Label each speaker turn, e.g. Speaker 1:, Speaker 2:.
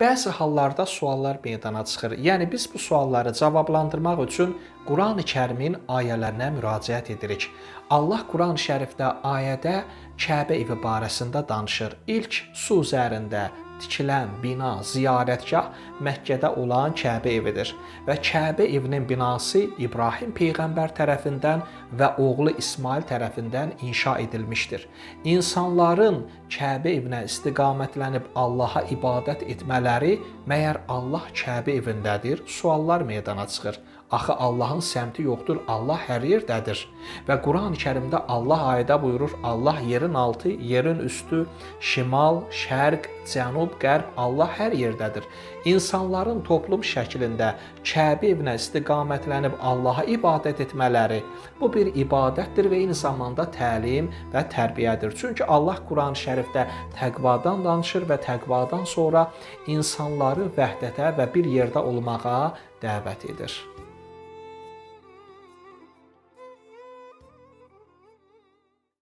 Speaker 1: Bəzi hallarda suallar meydana çıxır. Yəni biz bu sualları cavablandırmaq üçün Qurani-Kərimin ayələrinə müraciət edirik. Allah Quran-ı Şərifdə ayədə Kəbə evi danışır. İlk su üzərində tikilən bina, ziyarətgah Məkkədə olan Kəbə evidir və Kəbə evinin binası İbrahim peyğəmbər tərəfindən və oğlu İsmail tərəfindən inşa edilmişdir. İnsanların Kəbə evinə istiqamətlənib Allaha ibadət etmələri məyər Allah Kəbə evindədir? Suallar meydana çıxır. Axı Allahın səmti yoxdur, Allah hər yerdədir. Və Qurani-Kərimdə Allah ayədə buyurur: Allah yerin altı, yerin üstü, şimal, şərq, cənub, qərb, Allah hər yerdədir. İnsanların toplum şəklində Kəbə evinə istiqamətlənib Allaha ibadət etmələri bu bir ibadətdir və eyni zamanda təlim və tərbiyədir. Çünki Allah Quran-Şərifdə təqvadan danışır və təqvadan sonra insanları vəhdətə və bir yerdə olmağa dəvət edir.